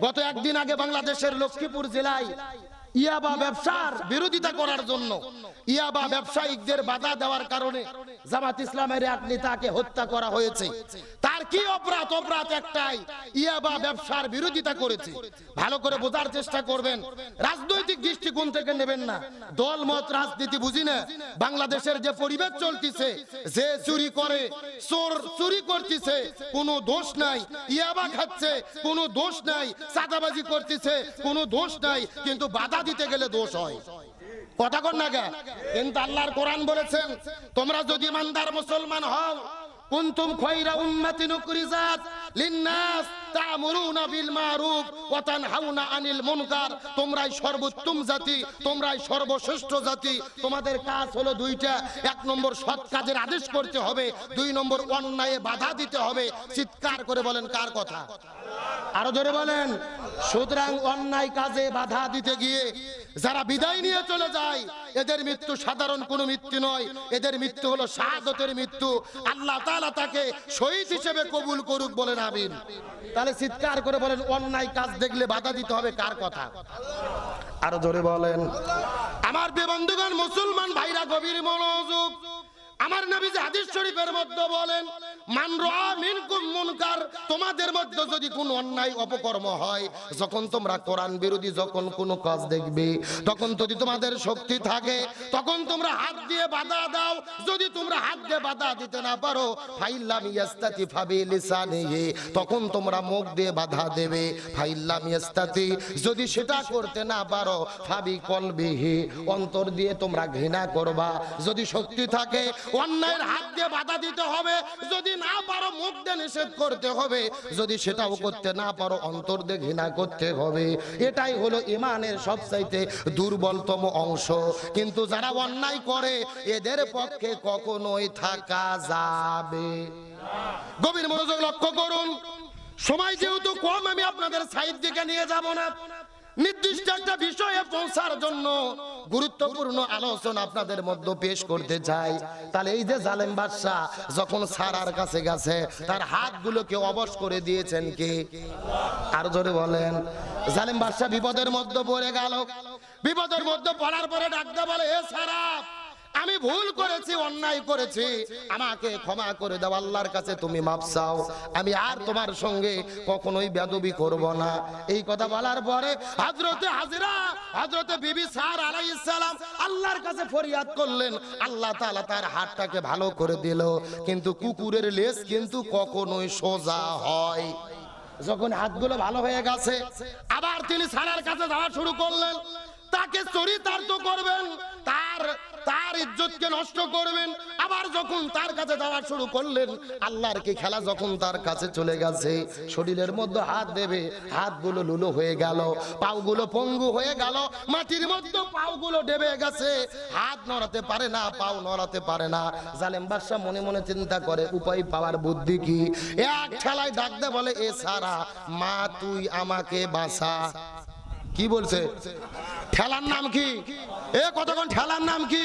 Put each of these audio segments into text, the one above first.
গত একদিন আগে বাংলাদেশের লক্ষ্মীপুর জেলায় ইয়াবা ব্যবসার বিরোধিতা করার জন্য ইয়াবা ব্যবসায়িকদের বাধা দেওয়ার কারণে জামাত ইসলামের এক নেতাকে হত্যা করা হয়েছে। তার কি অপরাধ? অপরাধ একটাই ইয়াবা ব্যবসার বিরোধিতা করেছে। ভালো করে বোঝার চেষ্টা করবেন। রাজনৈতিক দৃষ্টিকোণ থেকে নেবেন না। দল মত রাজনীতি বুঝি না। বাংলাদেশের যে পরিবেশ চলতিছে যে চুরি করে চোর চুরি করতেছে কোনো দোষ নাই। ইয়াবা খাচ্ছে কোনো দোষ নাই। চাঁদাবাজি করতেছে কোনো দোষ নাই। কিন্তু বাধা দিতে গেলে দোষ হয় কথা কর না গে? কিন্তু আল্লাহর কোরআন বলেছেন, তোমরা যদি ইমানদার মুসলমান হও, কুনতুম খয়রা উম্মাতিন উকরিজাত লিন্নাস তা'মুরুনা বিল মারুফ ওয়া তানহাউনা আনিল মুনকার। তোমরাই সর্বোত্তম জাতি, তোমরাই সর্বশ্রেষ্ঠ জাতি। তোমাদের কাজ হলো দুইটা। এক নম্বর সৎ কাজের আদেশ করতে হবে। দুই নম্বর অন্যায়ে বাধা দিতে হবে। চিৎকার করে বলেন কার কথা? আরও জোরে বলেন। সুতরাং অন্যায় কাজে বাধা দিতে গিয়ে যারা বিদায় নিয়ে চলে যায়, এদের মৃত্যু সাধারণ কোনো মৃত্যু নয়। এদের মৃত্যু হলো শাহাদতের মৃত্যু। আল্লাহ তাকে শহীদ হিসেবে কবুল করুক বলেন আমিন তাহলে চিৎকার করে বলেন, অন্যায় কাজ দেখলে বাধা দিতে হবে, কার কথা? আরও জোরে বলেন। আমার বিবন্ধুগণ মুসলমান ভাইরা, গভীর মনোযোগ। আমার নবী হাদিস শরীফের মধ্যে বলেন তোমাদের মধ্যে যদি অন্যায় অপকর্ম হয়, যখন তোমরা কোরআন বিরোধী যখন কাজ দেখবে, তখন যদি তোমাদের শক্তি থাকে, তখন তোমরা হাত দিয়ে বাধা দাও। যদি তোমরা হাত দিয়ে বাধা দিতে না পারো তখন তোমরা মুখ দিয়ে বাধা দেবে। যদি সেটা করতে না পারো, ফাবি কলবিহি, অন্তর দিয়ে তোমরা ঘৃণা করবা। যদি শক্তি থাকে, অন্যায়ের হাত দিয়ে বাধা দিতে হবে। যদি না পারো, মুখ দিয়ে নিষেধ করতে হবে। যদি সেটাও করতে না পারো, অন্তর দিয়ে ঘৃণা করতে হবে। এটাই হলো ইমানের সবচাইতে দুর্বলতম অংশ। কিন্তু যারা অন্যায় করে, এদের পক্ষে কখনোই থাকা যাবে। গভীর মনোযোগ লক্ষ্য করুন। সময় যেহেতু কম, আমি আপনাদের সাইড দিকে নিয়ে যাব না। নির্দিষ্ট একটা বিষয়ে পৌঁছার জন্য গুরুত্বপূর্ণ আলোচনা আপনাদের মধ্যে পেশ করতে চাই। তাহলে এই যে জালেম বাদশাহ যখন সারার কাছে গেছে, তার হাতগুলোকে অবশ করে দিয়েছেন কে? আর জোরে বলেন। জালেম বাদশাহ বিপদের মধ্যে পড়ে গেল। বিপদের মধ্যে পড়ার পরে ডাকতে বলে, এ সারা আমি ভুল করেছি, অন্যায় করেছি, আমাকে ক্ষমা করে দাও, আল্লাহর কাছে তুমি মাপ চাও। আমি আর তোমার সঙ্গে কখনোই বেদবি করব না। এই কথা বলার পরে হযরতে হাজরা, হযরতে বিবি সার আলাইহিস সালাম আল্লাহর কাছে ফরিয়াদ করলেন। আল্লাহ তাআলা তার হাতটাকে ভালো করে দিল। কিন্তু কুকুরের লেজ কিন্তু কখনোই সোজা হয়। যখন হাতগুলো ভালো হয়ে গেছে, আবার তিনি সারার কাছে যাওয়া শুরু করলেন। তাকে চরিতার্থ করবেন, তার তার ইজ্জতকে নষ্ট করবেন। আবার যখন তার কাছে যাওয়া শুরু করলেন, আল্লাহর কি খেলা যখন তার কাছে চলে গেছে, শরীরের মধ্যে হাত দেবে, হাতগুলো লুলো হয়ে গেল পাওগুলো পঙ্গু হয়ে গেল, মাটির মধ্যে পাওগুলো ডেবে গেছে। হাত নড়াতে পারে না, পাও নড়াতে পারে না। জালেম বাদশা মনে মনে চিন্তা করে, উপায় পাওয়ার বুদ্ধি কি? এক ঠেলায় ডাকতে বলে, এ সারা, মা তুই আমাকে বাঁচা। কি বলছে? ঠেলার নাম কি? এ কতক্ষণ ঠেলার নাম কি?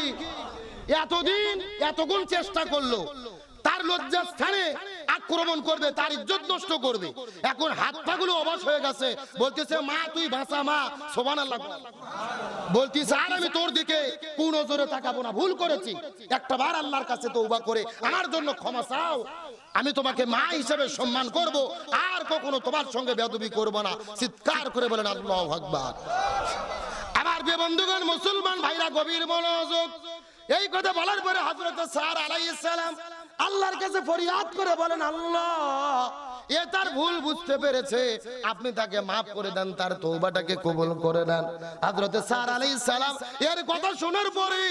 এতদিন এতক্ষণ চেষ্টা করল। তার লজ্জার স্থানে আক্রমণ করবে, তার ইজ্জত নষ্ট করবে। এখন হাত পাগুলো অবশ হয়ে গেছে। বলতেছে, মা, তুই ভাষা, মা। সোবান আল্লাহ বলতিস আর আমি তোর দিকে কোন নজরে তাকাবো না। ভুল করেছি। একটা বার আল্লাহর কাছে তৌবা করে আমার জন্য ক্ষমা চাও। আমি তোমাকে মা হিসেবে সম্মান করব। আর কখনো তোমার সঙ্গে বেদবি করব না। চিৎকার করে বলেন, আল্লাহ আকবার। আমার যে বন্ধুগণ মুসলমান ভাইরা গভীর মনোযোগ। এই কথা বলার পরে হযরত স্যার আলাইহিস সালাম আল্লাহর কাছে ফরিয়াদ করে বলেন আল্লাহ এ তার ভুল বুঝতে পেরেছে। আপনি তাকে মাফ করে দেন, তার তৌবাটাকে কবুল করে নেন। হযরত স্যার আলাইহিস সালাম এর কথা শোনার পরে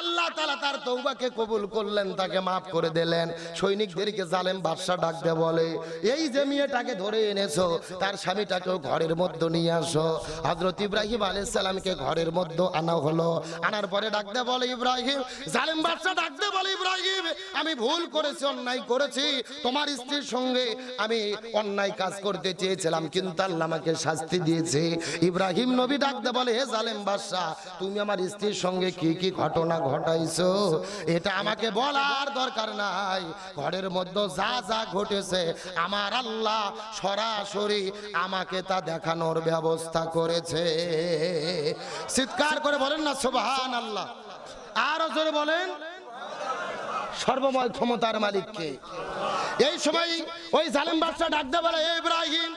আল্লাহ তাআলা তার তৌবাকে কবুল করলেন, তাকে মাফ করে দিলেন। সৈনিকদেরকে জালেম বাদশা ডাকতে বলে, এই যে মেয়েটাকে ধরে এনেছো, তার স্বামীটাকেও ঘরের মধ্যে নিয়ে আসো। হযরত ইব্রাহিম আলাইহিস সালামকে ঘরের মধ্যে আনা হলো। আনার পরে ডাকতে বলে, ইব্রাহিম, জালেম বাদশা ডাকতে বলে, ইব্রাহিম, আমি ভুল করেছি, অন্যায় করেছি। তোমার স্ত্রীর সঙ্গে আমি অন্যায় কাজ করতে চেয়েছিলাম, কিন্তু আল্লাহ আমাকে শাস্তি দিয়েছে। ইব্রাহিম নবী ডাকতে বলে, হে জালেম বাদশাহ, তুমি আমার স্ত্রীর সঙ্গে কি কি ঘটনা ঘটাইছো? এটা আমাকে বলার দরকার নাই। ঘরের মধ্যে যা যা ঘটেছে, আমার আল্লাহ সরাসরি আমাকে তা দেখানোর ব্যবস্থা করেছে। চিৎকার করে বলেন না সুবহান আল্লাহ আরও জোরে বলেন সর্বময় ক্ষমতার মালিককে। এই সময় ওই জালেম বাদশাহ ডাক "এ ইব্রাহিম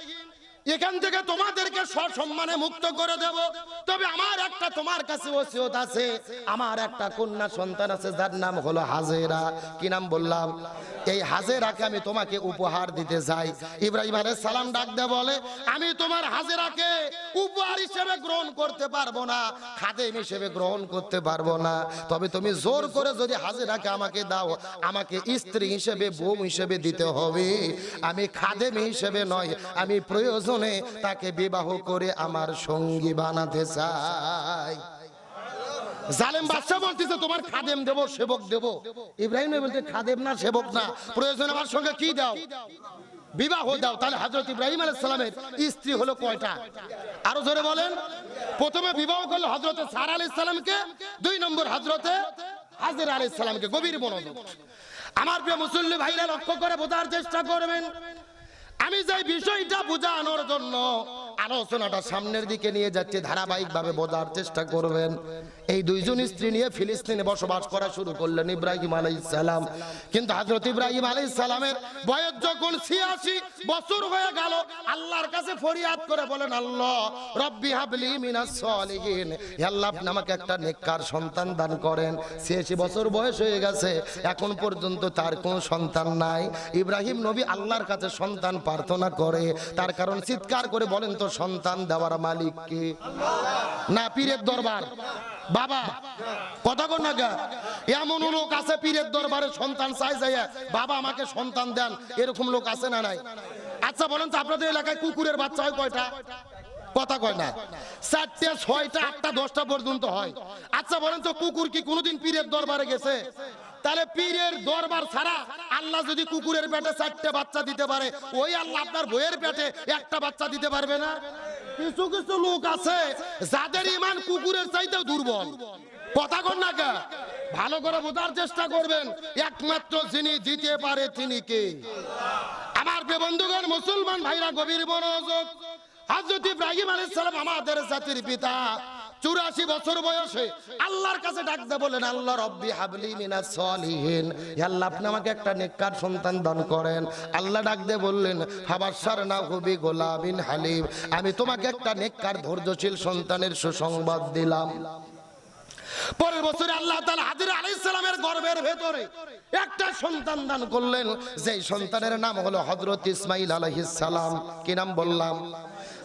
এখান থেকে তোমাদেরকে সসম্মানে মুক্ত করে দেব। তবে আমার একটা তোমার কাছে ওসিয়ত আছে। আমার একটা কন্যা সন্তান আছে, যার নাম হলো হাজেরা। কি নাম বললাম? এই হাজেরাকে আমি তোমাকে উপহার দিতে চাই। ইব্রাহিম আলাইহিস সালাম ডাক দিয়ে বলে, আমি তোমার হাজেরাকে উপহার হিসেবে গ্রহণ করতে পারব না, খাদেম হিসেবে গ্রহণ করতে পারব না। তবে তুমি জোর করে যদি হাজেরাকে আমাকে দাও, আমাকে স্ত্রী হিসেবে, বউ হিসেবে দিতে হবে। আমি খাদেম হিসেবে নয়, আমি প্রয়োজনে তাকে বিবাহ করে আমার সঙ্গী বানাতে চাই। খাদেম দেব, সেবক খাদেম না, সেবক না। প্রয়োজন আমার সঙ্গে কি দাও? বিবাহ দাও। তাহলে ইব্রাহিম স্ত্রী হলো কয়টা? আরও বলেন। প্রথমে বিবাহ করল হযরত সারা দুই নম্বর গভীর আমার প্রিয় মুসল্লি ভাইরা লক্ষ্য করে বোঝার চেষ্টা করবেন আমি যে বিষয়টা বোঝানোর জন্য আলোচনাটা সামনের দিকে নিয়ে যাচ্ছি, ধারাবাহিকভাবে বোঝার চেষ্টা করবেন। এই দুইজন স্ত্রী নিয়ে ফিলিস্তিনে বসবাস করা শুরু করলেন ইব্রাহিম আলাইহিস সালাম কিন্তু হযরত ইব্রাহিম আলাইহিস সালামের বয়স যখন 86 বছর হয়ে গেল, আল্লাহর কাছে ফরিয়াদ করে বলেন, আল্লাহ, রব্বি হাবলি মিনাস সলিহিন। আল্লাহ, আপনি আমাকে একটা নেককার সন্তান দান করেন। 86 বছর বয়স হয়ে গেছে, এখন পর্যন্ত তার কোনো সন্তান নাই। ইব্রাহিম নবী আল্লাহর কাছে সন্তান প্রার্থনা করে, তার কারণ চিৎকার করে বলেন তো সন্তান দেওয়ার মালিক কে না, পীরের দরবার। বাবা, কথা কর না এমন লোক আছে পীরের দরবারে সন্তান চাই যায় বাবা, আমাকে সন্তান দেন। এরকম লোক আছে না নাই? আচ্ছা বলেন তো, আপনাদের এলাকায় কুকুরের বাচ্চা হয় কয়টা? কথা কয় না। চারটে, ছয়টা, আটটা, দশটা পর্যন্ত হয়। আচ্ছা বলেন তো, কুকুর কি কোনোদিন পীরের দরবারে গেছে? তাহলে পীরের দরবার ছাড়া আল্লাহ যদি কুকুরের পেটে চারটে বাচ্চা দিতে পারে, ওই আল্লাহ আপনার বইয়ের পেটে একটা বাচ্চা দিতে পারবে না? কিছু কিছু লোক আছে যাদের ইমান কুকুরের চাইতেও দুর্বল। কথা কর না কে ভালো করে বোঝার চেষ্টা করবেন, একমাত্র যিনি দিতে পারে তিনি কে? আমার বন্ধুগণ, মুসলমান ভাইরা, গভীর মনোযোগ। হযরত ইব্রাহিম আলাইহিস সালাম আমাদের জাতির পিতা। চুরাশি বছর বয়সে আল্লাহর কাছে ডাকতে বলেন, আল্লাহ রব্বি হাবলি মিনা সলিহিন। আল্লাহ, আপনি আমাকে একটা নেককার সন্তান দান করেন। আল্লাহ ডাকতে বললেন হাবাসার না হুবি গোলাবিন হালিম। আমি তোমাকে একটা নেককার, ধৈর্যশীল সন্তানের সুসংবাদ দিলাম। পরের বছরে আল্লাহ তালা হাজির আলী ইসলামের গর্বের ভেতরে একটা সন্তান দান করলেন। যে সন্তানের নাম হলো হজরত ইসমাইল আলহিসাম কি নাম বললাম?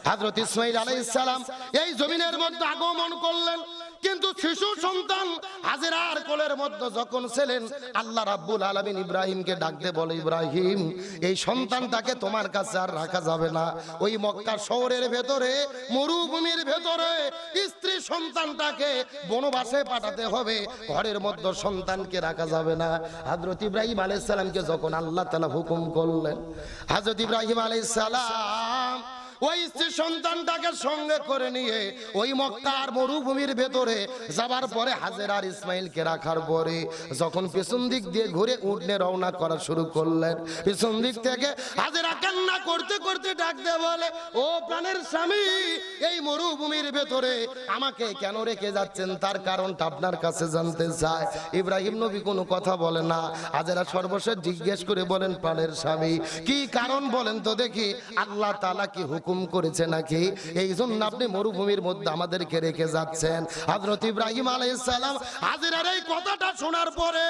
হজরত ইসমাইল আলহিসাম এই জমিনের মধ্যে আগমন করলেন। কিন্তু শিশু সন্তান হাজেরার কোলের মধ্যে যখন ছিলেন, আল্লাহ রাব্বুল আলামিন ইব্রাহিমকে ডাকতে বলে, ইব্রাহিম, এই সন্তানটাকে তোমার কাছে আর রাখা যাবে না। ওই মক্কা শহরের ভেতরে, মরুভূমির ভেতরে স্ত্রী সন্তানটাকে বনবাসে পাঠাতে হবে। ঘরের মধ্যে সন্তানকে রাখা যাবে না। হযরত ইব্রাহিম আলাইহিস সালামকে যখন আল্লাহ তাআলা হুকুম করলেন, হযরত ইব্রাহিম আলাইহিস সালাম ওই স্ত্রী সন্তানটাকে সঙ্গে করে নিয়ে ওই মক্কার মরুভূমির ভেতরে যাবার পরে হাজের আর ইসমাইলকে রাখার পরে যখন পেছন দিক দিয়ে ঘুরে উঠনে রওনা করা শুরু করলেন। পেছন দিক থেকে হাজেরা কান্না করতে করতে ডাক দিয়ে বলে, ও প্রাণের স্বামী, এই মরুভূমির ভেতরে আমাকে কেন রেখে যাচ্ছেন? তার কারণটা আপনার কাছে জানতে চায় ইব্রাহিম নবী কোনো কথা বলে না। হাজেরা সর্বশেষ জিজ্ঞেস করে বলেন, প্রাণের স্বামী, কি কারণ বলেন তো দেখি? আল্লাহ তাআলা কি হুকুম করেছে নাকি? এই জন্য আপনি মরুভূমির মধ্যে আমাদেরকে রেখে যাচ্ছেন। হযরত ইব্রাহিম আলাইহিস সালাম হাজেরার এই কথাটা শোনার পরে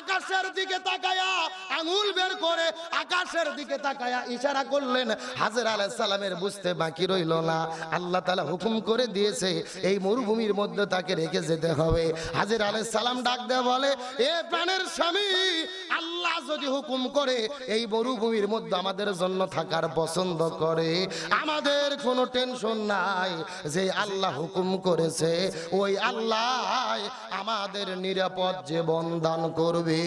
আকাশের দিকে তাকায়া আঙুল বের করে আকাশের দিকে তাকায়া ইশারা করলেন, হাজির আলাইহিস সালামের বুঝতে বাকি রইল না। আল্লাহ তাআলা হুকুম করে দিয়েছে, এই মরুভূমির মধ্যে তাকে রেখে যেতে হবে। হাজির আলাইহিস সালাম ডাক দেয় বলে, এ প্রাণের স্বামী, আল্লাহ যদি হুকুম করে, এই মরুভূমির মধ্যে আমাদের জন্য থাকার পছন্দ করে আমাদের কোনো টেনশন নাই যে আল্লাহ হুকুম করেছে, ওই আল্লাহ আমাদের নিরাপদ জীবন দান করবে।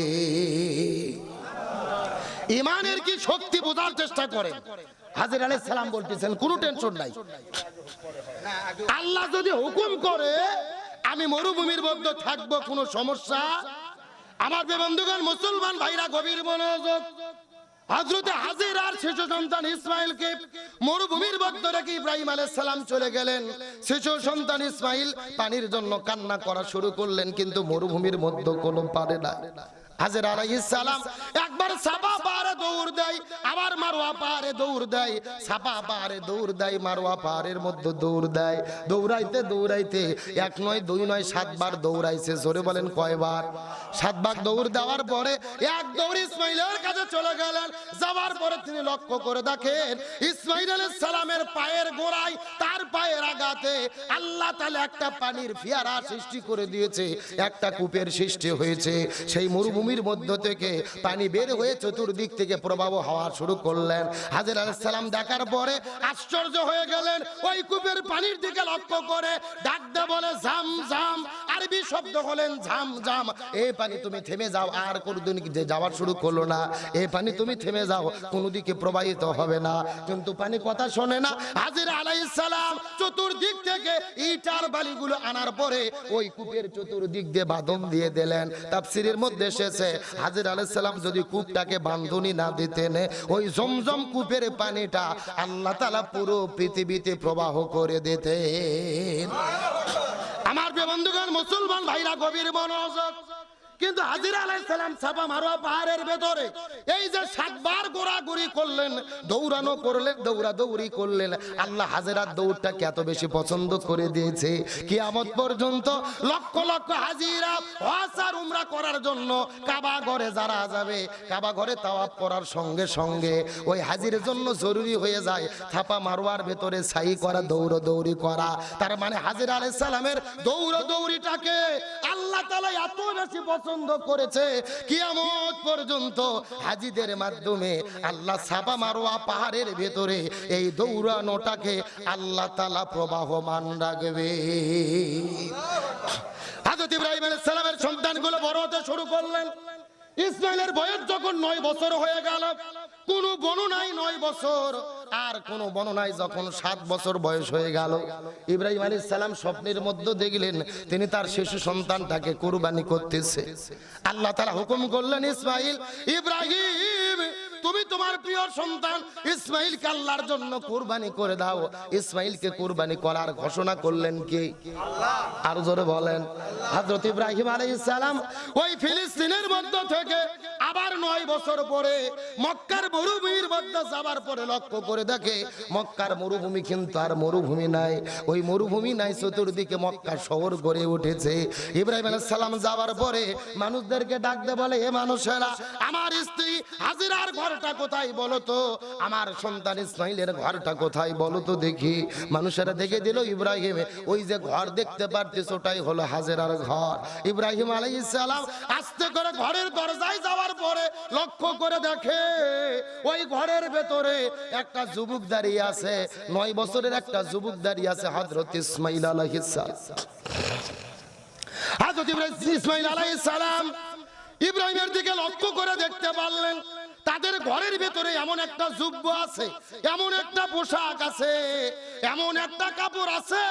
ইমানের কি শক্তি বোঝার চেষ্টা করেন? হাজির আলাইহিস সালাম বলতেছেন, কোনো টেনশন নাই। আল্লাহ যদি হুকুম করে, আমি মরুভূমির মধ্যে থাকব, কোনো সমস্যা? আমার বন্ধুগণ, মুসলমান ভাইরা, গভীর মনোযোগ হজরতে হাজির আর শিশু সন্তান ইসমাইলকে মরুভূমির মধ্যে রেখে ইব্রাহিম আলাইহিস সালাম চলে গেলেন। শিশু সন্তান ইসমাইল পানির জন্য কান্না করা শুরু করলেন, কিন্তু মরুভূমির মধ্যে কোনো পারে না হাজির আলাইহিস সালাম, একবার পারে দৌড় দেয়, আবার মারোয়া পারে দৌড় দেয়। পারে দৌড় দেয়, মারোয়া পাহাড়ের মধ্যে দৌড় দেয়। দৌড়াইতে দৌড়াইতে এক নয়, দুই নয় সাতবার দৌড়াইছে, জোরে বলেন কয়বার? সাতবার দৌড় দেওয়ার পরে এক দৌড় ইসমাইলের কাছে চলে গেলেন। যাওয়ার পরে তিনি লক্ষ্য করে দেখেন ইসমাইল সালামের পায়ের গোড়ায়, তার পায়ের আঘাতে আল্লাহ তাআলা একটা পানির ফিয়ারা সৃষ্টি করে দিয়েছে, একটা কূপের সৃষ্টি হয়েছে। সেই মরুভূমির মধ্য থেকে পানি বের হয়ে চতুর্দিক থেকে প্রবাহ হওয়া শুরু করলেন। হাজির আলাইহিস সালাম দেখার পরে আশ্চর্য হয়ে গেলেন। ওই কূপের পানির দিকে লক্ষ্য করে ডাকতে বলে, ঝাম ঝাম। আরবি শব্দ হলেন, ঝাম ঝাম। এই পানি তুমি থেমে যাও, আর কোনদিন যে যাওয়া শুরু করল না। এই পানি তুমি থেমে যাও কোনো দিকে প্রবাহিত হবে না। কিন্তু পানি কথা শোনে না। হাজির আলাইহিস সালাম চতুর্দিক থেকে ইটার বালিগুলো আনার পরে ওই কূপের চতুর্দিক দিয়ে বাঁধন দিয়ে দিলেন। তাফসিরের মধ্যে এসেছে হাজির আলাইসালাম যদি কূপটাকে বান্ধনি না দিতেন ওই জমজম কূপের পানিটা আল্লাহ তালা পুরো পৃথিবীতে প্রবাহ করে দিতেন। আমার বন্ধুগণ মুসলমান ভাইরা গভীর মনোযোগ কিন্তু হাজির আলাইহিস সালাম ছাপা মারোয়া পাহাড়ের ভেতরে। এই যে সাতবার গোড়াগুড়ি করলেন, দৌড়ানো করলেন দৌড়া দৌড়ি করলেন, আল্লাহ হাজিরার দৌড়টাকে এত বেশি পছন্দ করে দিয়েছে। কিয়ামত পর্যন্ত লক্ষ লক্ষ হাজিরা হজ উমরা করার জন্য কাবা ঘরে যারা যাবে, কাবা ঘরে তাওয়াফ করার সঙ্গে সঙ্গে ওই হাজির জন্য জরুরি হয়ে যায় থাপা মারোয়ার ভেতরে সাই করা দৌড় দৌড়ি করা। তার মানে হাজির আলাইহিস সালামের দৌড় দৌড়িটাকে আল্লাহ তালা এত বেশি পছন্দ করেছে, কিয়ামত পর্যন্ত হাজিদের মাধ্যমে আল্লাহ সাবা মারোয়া পাহাড়ের ভেতরে এই দৌড়ানোটাকে আল্লাহ তাআলা প্রবাহমান রাখবে। হাজত ইব্রাহিম সালামের সন্তানগুলো বড় হতে শুরু করলেন। ইসমাইলের বয়স যখন নয় বছর হয়ে গেল কোন বর্ণনায় নয় বছর। আর কোন বর্ণনায় যখন সাত বছর বয়স হয়ে গেল, ইব্রাহিম আলী সালাম স্বপ্নের মধ্যে দেখলেন তিনি তার শিশু সন্তানটাকে কোরবানি করতেছে। আল্লাহ তারা হুকুম করলেন, ইসমাইল, ইব্রাহিম তুমি তোমার প্রিয় সন্তান ইসমাইলকে আল্লাহর জন্য কুরবানি করে দাও। ইসমাইলকে কুরবানি করার ঘোষণা করলেন কি? আর জোরে বলেন। হযরত ইব্রাহিম আলাইহিস সালাম ওই ফিলিস্তিনের মধ্য থেকে আবার নয় বছর পরে মক্কার মরুভূমির মধ্যে যাবার পরে লক্ষ্য করে দেখে মক্কার মরুভূমি কিন্তু আর মরুভূমি নাই। ওই মরুভূমি নাই, চতুর্দিকে মক্কা শহর গড়ে উঠেছে। ইব্রাহিম আলাইহিস সালাম যাবার পরে মানুষদেরকে ডাকতে বলে হে মানুষেরা, আমার স্ত্রী হাজিরার ঘরটা কোথায় বলো তো আমার সন্তান ইসমাইলের ঘরটা কোথায় বলো তো দেখি? মানুষেরা দেখে দিল ইব্রাহিম, ওই যে ঘর দেখতে পারতিস ওটাই হলো হাজেরার ঘর। ইব্রাহিম আলাইহিস সালাম আস্তে করে ঘরের দরজায় যাওয়ার পরে লক্ষ্য করে দেখে, ওই ঘরের ভেতরে একটা যুবক দাঁড়িয়ে আছে, নয় বছরের একটা যুবক দাঁড়িয়ে আছে, হযরত ইসমাইল আলাইহিস সালাম। হযরত ইব্রাহিম ইসমাইল আলাইহিস সালাম ইব্রাহিমের দিকে লক্ষ্য করে দেখতে পারলেন তাদের ঘরের ভেতরে এমন একটা যুব্য আছে, এমন একটা পোশাক আছে, এমন একটা কাপড় আছে,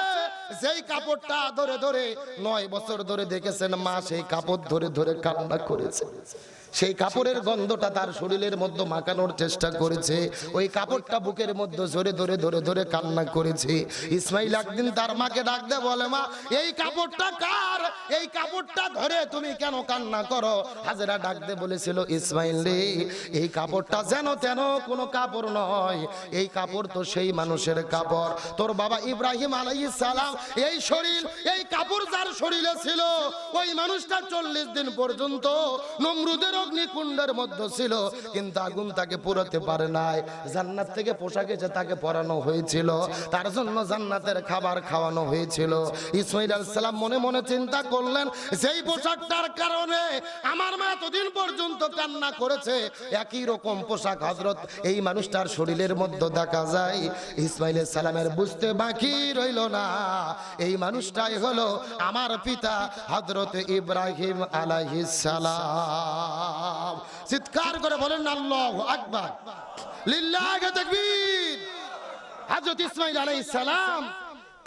যেই কাপড়টা ধরে ধরে নয় বছর ধরে দেখেছেন মা সেই কাপড় ধরে ধরে কান্না করেছে। সেই কাপড়ের গন্ধটা তার শরীরের মধ্যে মাখানোর চেষ্টা করেছে। ওই কাপড়টা বুকের মধ্যে জোরে ধরে ধরে ধরে কান্না করেছে। ইসমাইল একদিন তার মাকে ডাক দে বলে, মা, এই কাপড়টা কার? এই কাপড়টা ধরে তুমি কেন কান্না করো? হাজেরা ডাক দে বলেছিল, ইসমাইল রে, এই কাপড়টা যেন তেন কোনো কাপড় নয়। এই কাপড় তো সেই মানুষের কাপড়। তোর বাবা ইব্রাহিম আলাইহিস সালাম, এই শরীর, এই কাপড় যার শরীরে ছিল, ওই মানুষটা চল্লিশ দিন পর্যন্ত নমরুদের অগ্নিকুণ্ডের মধ্যে ছিল, কিন্তু আগুন তাকে পুরোতে পারে নাই। জান্নাত থেকে পোশাক এসে তাকে পরানো হয়েছিল। তার জন্য জান্নাতের খাবার খাওয়ানো হয়েছিল। ইসমাইল সালাম মনে মনে চিন্তা করলেন যেই পোশাকটার কারণে আমার মা এতদিন পর্যন্ত কান্না করেছে। একই রকম পোশাক হজরত এই মানুষটার শরীরের মধ্যে দেখা যায়। ইসমাইল সালামের বুঝতে বাকি রইল না। এই মানুষটাই হলো আমার পিতা হজরত ইব্রাহিম আলাইহিস সালাম। সালাম। চিৎকার করে বলেন, আল্লাহ আকবার। লিল্লাহে তাকবীর। হযরত ইসমাইল আলাইহিস সালাম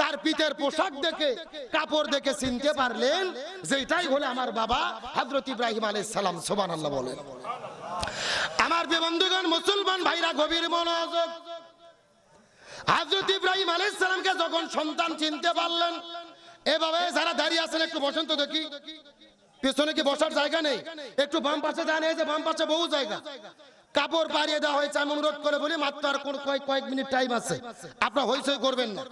তার পিতের পোশাক দেখে, কাপড় দেখে চিনতে পারলেন যে এটাই হলো আমার বাবা হযরত ইব্রাহিম আলাইহিস সালাম, সুবহানাল্লাহ বলেন। আমার বন্ধুগণ, মুসলমান ভাইরা, গভীর মনোযোগ। হযরত ইব্রাহিম আলাইহিস সালামকে যখন সন্তান চিনতে পারলেন, এভাবে যারা দাঁড়িয়ে আছেন, একটু বসন্ত দেখি। পেছনে কি বসার জায়গা নেই? একটু বাম পাশে জানে যে বাম পাশে বহু জায়গা। কাপড় পাড়িয়ে দেওয়া হয়েছে, আমি অনুরোধ করে বলি, মাত্র আর কয়েক কয়েক মিনিট টাইম আছে। আপনার হইচই করবেন না।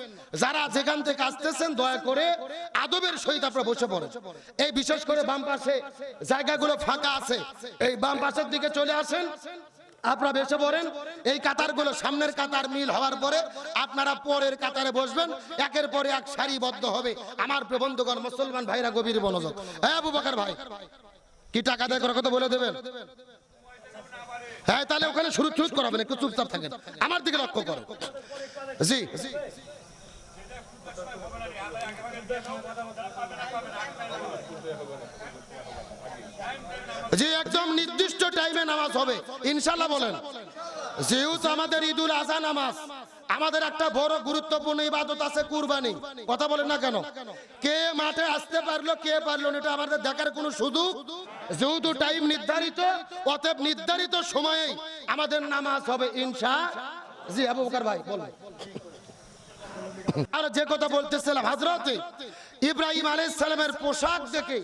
যারা যেখান থেকে আসতেছেন, দয়া করে আদবের সহিত আপনারা বসে পড়ে এই বিশেষ করে বাম পাশে জায়গাগুলো ফাঁকা আছে। এই বাম পাশের দিকে চলে আসেন। আপনারা বেসে পড়েন। এই কাতারগুলো সামনের কাতার মিল হওয়ার পরে আপনারা পরের কাতারে বসবেন। একের পরে এক সারিবদ্ধ হবে। আমার প্রবন্ধগণ মুসলমান ভাইরা গভীর মনোযোগ। হ্যাঁ আবু ভাই, কি টাকা দেয় করার কথা বলে দেবেন? হ্যাঁ তাহলে ওখানে শুরু শুরু করাবেন, একটু চুপচাপ থাকেন। আমার দিকে লক্ষ্য করো। জি জি। একদম নির্দিষ্ট টাইমে নামাজ হবে ইনশাল্লাহ বলেন। যেহেতু আমাদের ঈদুল আজহা নামাজ, আমাদের একটা বড় গুরুত্বপূর্ণ ইবাদত আছে কুরবানি। কথা বলেন না কেন? কে মাঠে আসতে পারল, কে পারল এটা আমাদের দেখার কোনো সুযোগ? যেহেতু টাইম নির্ধারিত, অতএব নির্ধারিত সময়ে আমাদের নামাজ হবে, ইনশা জি, আবু বকর ভাই, বলুন। আর যে কথা বলতেছিলাম, হাজরত, ইব্রাহিম আলাইহিস সালামের পোশাক দেখে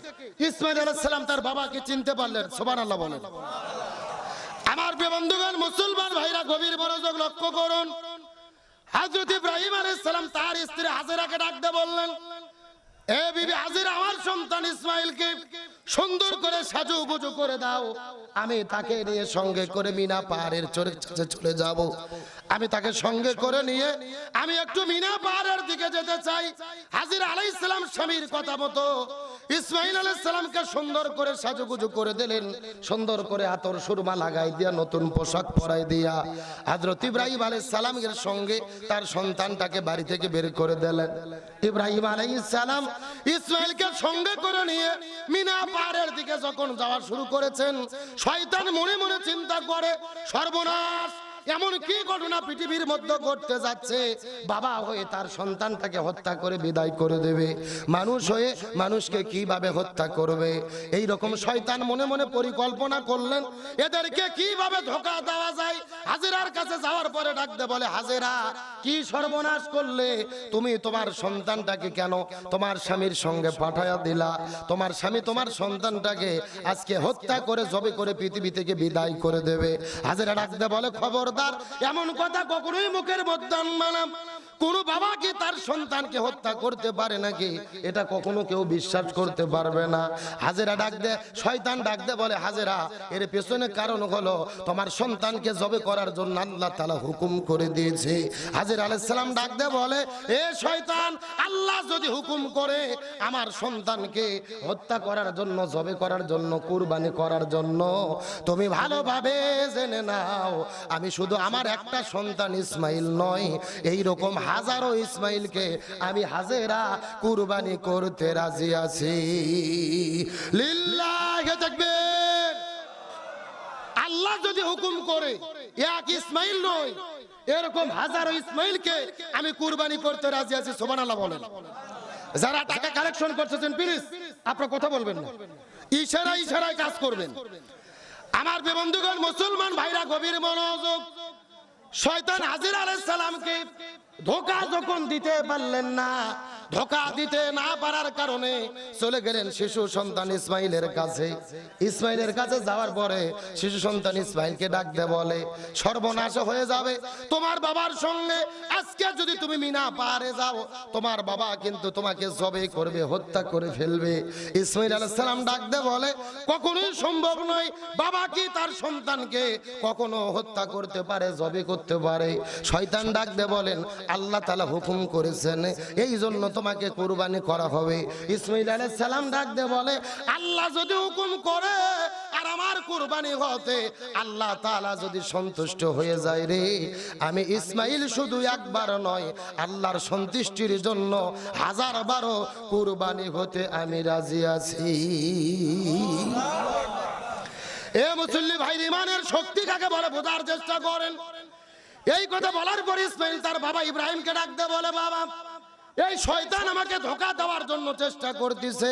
ইসমাইল আলাইহিস সালাম তার বাবাকে চিনতে পারলেন। সুবহানাল্লাহ বলেন। আমার বন্ধুগণ, মুসলমান ভাইরা, গভীর মনোযোগ লক্ষ্য করুন। হযরত ইব্রাহিম আলাইহিস সালাম তার স্ত্রী হাজেরাকে ডাকতে বললেন। এ বিবি হাজির, আমার সন্তান ইসমাইলকে সুন্দর করে সাজু গুজু করে দাও। আমি তাকে নিয়ে সঙ্গে করে মিনা পাহাড়ের চরে কাছে চলে যাব। আমি তাকে সঙ্গে করে নিয়ে আমি একটু মিনা পাহাড়ের দিকে যেতে চাই। হাজির আলাই ইসলাম স্বামীর কথা মতো ইসমাইল আলাইহিস সালামকে সুন্দর করে সাজুগুজু করে দিলেন, সুন্দর করে আতর সুরমা লাগাই দিয়া, নতুন পোশাক পরাই দিয়া। হযরত ইব্রাহিম আলাইহিস সালামের সঙ্গে তার সন্তানটাকে বাড়ি থেকে বের করে দিলেন। ইব্রাহিম আলাইহিস সালাম ইসমাইলকে সঙ্গে করে নিয়ে মিনা পাহাড়ের দিকে যখন যাওয়া শুরু করেছেন, শয়তান মনে মনে চিন্তা করে, সর্বনাশ! এমন কি ঘটনা পৃথিবীর মধ্যে ঘটতে যাচ্ছে? বাবা হয়ে তার সন্তানটাকে হত্যা করে বিদায় করে দেবে। মানুষ হয়ে মানুষকে কীভাবে হত্যা করবে? এই রকম শয়তান মনে মনে পরিকল্পনা করলেন, এদেরকে কীভাবে ধোকা দেওয়া যায়? হাজিরার কাছে যাওয়ার পরে ডাকতে বলে, হাজিরা, কি সর্বনাশ করলে? তুমি তোমার সন্তানটাকে কেন তোমার স্বামীর সঙ্গে পাঠায়া দিলা? তোমার স্বামী তোমার সন্তানটাকে আজকে হত্যা করে জবে করে পৃথিবী থেকে বিদায় করে দেবে। হাজিরা ডাকতে বলে খবরদার এমন কথা কখনোই মুখের মধ্যে আনবা কোন বাবা কি তার সন্তানকে হত্যা করতে পারে নাকি? এটা কখনো কেউ বিশ্বাস করতে পারবে না। হাজেরা ডাক দে, শয়তান ডাক দে বলে, হাজেরা, এর পেছনে কারণ হলো তোমার সন্তানকে জবে করার জন্য আল্লাহ তালা হুকুম করে দিয়েছে। হাজির আলাইসালাম ডাক দে বলে, এ শয়তান, আল্লাহ যদি হুকুম করে আমার সন্তানকে হত্যা করার জন্য, জবে করার জন্য, কুরবানি করার জন্য, তুমি ভালোভাবে জেনে নাও, আমি শুধু আমার একটা সন্তান ইসমাইল নয় এই রকম হাজারো ইসমাইলকে আমি হাজেরা কুরবানি করতে রাজি আছি। লিল্লাহে তাকবীর। আল্লাহ যদি হুকুম করে, এক ইসমাইল নয়, এরকম হাজারো ইসমাইলকে আমি কুরবানি করতে রাজি আছি, সুবহানাল্লাহ বলেন। যারা টাকা কালেকশন করতেছেন প্লিজ আপনারা কথা বলবেন না। ইশারা ইশারায় কাজ করবেন। আমার বন্ধুগণ মুসলমান ভাইরা, গভীর মনোযোগ, শয়তান হাজির আলাইহিস সালামকে ধোকা যখন দিতে পারলেন না ধোকা দিতে না পারার কারণে চলে গেলেন শিশু সন্তান ইসমাইলের কাছে। ইসমাইলের কাছে যাওয়ার পরে শিশু সন্তান ইসমাইলকে ডাকতে বলে, সর্বনাশ হয়ে যাবে। তোমার বাবার সঙ্গে আজকে যদি তুমি মিনা পারে যাও, তোমার বাবা কিন্তু তোমাকে জবে করবে, হত্যা করে ফেলবে। ইসমাইল সালাম ডাকতে বলে, কখনোই সম্ভব নয়। বাবা কি তার সন্তানকে কখনো হত্যা করতে পারে, জবে করতে পারে? শয়তান ডাকতে বলেন, আল্লাহ তালা হুকুম করেছেন। এই জন্য তোমাকে কুরবানি করা হবে। ইসমাইল আলাইহিস সালাম ডাকতে বলে, আল্লাহ যদি হুকুম করে আর আমার কুরবানি হতে, আল্লাহ তাআলা যদি সন্তুষ্ট হয়ে যায় রে। আমি ইসমাইল শুধু একবার নয়, আল্লাহর সন্তুষ্টির জন্য হাজার বারো কুরবানি হতে আমি রাজি আছি। এ মুসল্লি ভাই ইমানের শক্তি কাকে বলে বোঝার চেষ্টা করেন। এই কথা বলার পর ইসমাইল তার বাবা ইব্রাহিমকে ডাকতে বলে, বাবা এই শয়তান আমাকে ধোকা দেওয়ার জন্য চেষ্টা করতেছে।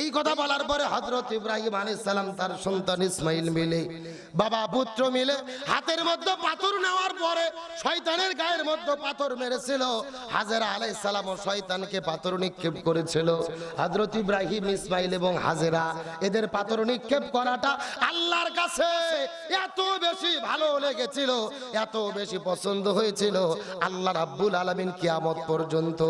এই কথা বলার পরে হজরত ইব্রাহিম সালাম, তার সন্তান ইসমাইল মিলে, বাবা, পুত্র মিলে হাতের মধ্যে পাথর নেওয়ার পরে শয়তানের গায়ের মধ্যে পাথর মেরেছিল। হাজেরা আলাইহিস সালাম ও শয়তানকে পাথর নিক্ষেপ করেছিল। হজরত ইব্রাহিম, ইসমাইল এবং হাজেরা, এদের পাথর নিক্ষেপ করাটা আল্লাহর কাছে এত বেশি ভালো লেগেছিল, এত বেশি পছন্দ হয়েছিল। আল্লাহ রাব্বুল আলামিন কিয়ামত পর্যন্ত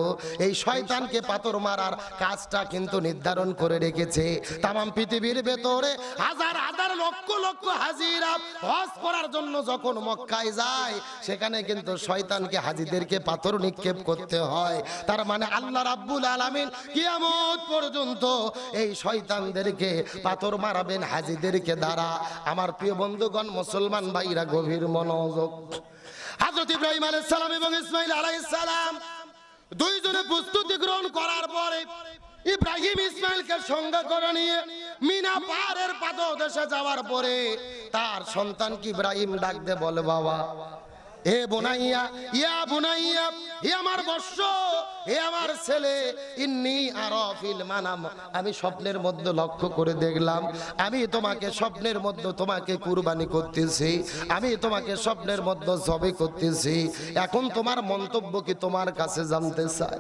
এই শয়তানকে পাথর মারার কাজটা কিন্তু নির্ধারণ করে রেখেছে। তামাম পৃথিবীর ভেতরে হাজার হাজার লক্ষ লক্ষ হাজিরা হজ করার জন্য যখন মক্কায় যায়, সেখানে কিন্তু শয়তানকে হাজিদেরকে পাথর নিক্ষেপ করতে হয়। তার মানে আল্লাহ রাব্বুল আলামিন কিয়ামত পর্যন্ত এই শয়তানদেরকে পাথর মারাবেন হাজিদেরকে দ্বারা। আমার প্রিয় বন্ধুগণ, মুসলমান ভাইরা, গভীর মনোযোগ। হযরত ইব্রাহিম আলাইহিস সালাম এবং ইসমাইল আলাইহিস সালাম দুইজনে প্রস্তুতি গ্রহণ করার পরে ইব্রাহিম ইসমাইলকে সঙ্গে করে নিয়ে মিনা পাহাড়ের পাদদেশে যাওয়ার পরে তার সন্তান কি ইব্রাহিম ডাকতে বলে, বাবা, এ বোনাইয়া, ইয়া বোনাইয়া হে আমার বর্ষ হে আমার ছেলে, ইন্নি আরফিল মানাম। আমি স্বপ্নের মধ্যে লক্ষ্য করে দেখলাম, আমি তোমাকে স্বপ্নের মধ্যে তোমাকে কুরবানি করতেছি, আমি তোমাকে স্বপ্নের মধ্যে জবে করতেছি। এখন তোমার মন্তব্য কি তোমার কাছে জানতে চাই?